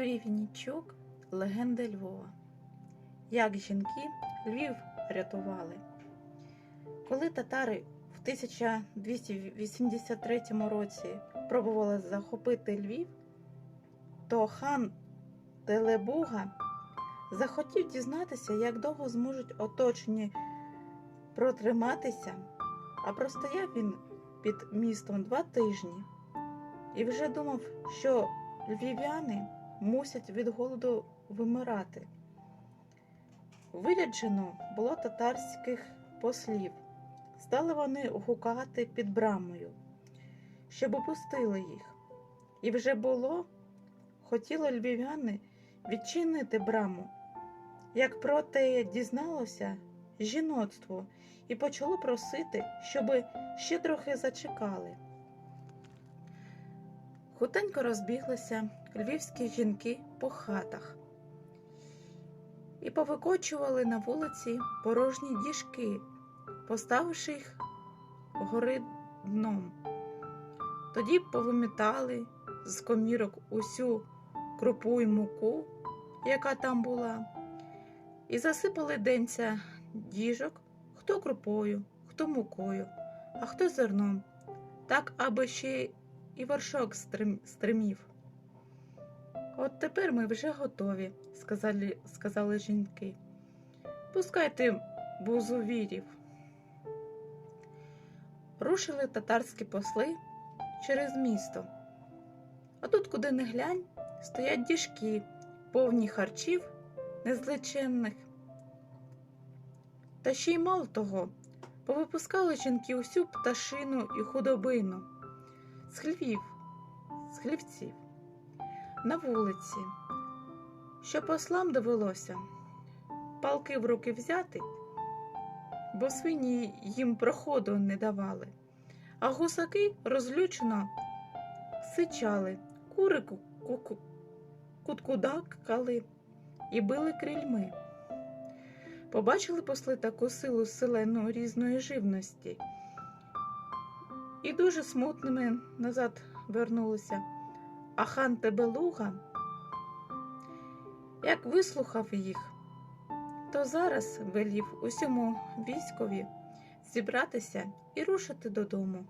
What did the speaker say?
Юрій Віннічук Легенда Львова. Як жінки Львів рятували. Коли татари в 1283 році пробували захопити Львів, то хан Телебуга захотів дізнатися, як довго зможуть оточені протриматися, а простояв він під містом два тижні і вже думав, що львів'яни мусять від голоду вимирати. Виряджено було татарських послів. Стали вони гукати під брамою, щоб опустили їх. І вже було, хотіло львів'яни відчинити браму. Як про те дізналося жіноцтво і почало просити, щоби ще трохи зачекали. Хутенько розбіглися львівські жінки по хатах і повикочували на вулиці порожні діжки, поставивши їх гори дном. Тоді повимітали з комірок усю крупу й муку, яка там була, і засипали денця діжок хто крупою, хто мукою, а хто зерном, так аби ще і вершок стримів. От тепер ми вже готові, сказали, сказали жінки. Пускайте бузувірів. Рушили татарські посли через місто. А тут, куди не глянь, стоять діжки, повні харчів незличенних. Та ще й мало того, повипускали жінки усю пташину і худобину з хлівів, з хлівців, на вулиці, що послам довелося палки в руки взяти, бо свині їм проходу не давали, а гусаки розлючено сичали, кури куткудакали і били крильми. Побачили посли таку силу селену різної живності і дуже смутними назад вернулися. А хан Тебелуга, як вислухав їх, то зараз велів усьому військові зібратися і рушити додому.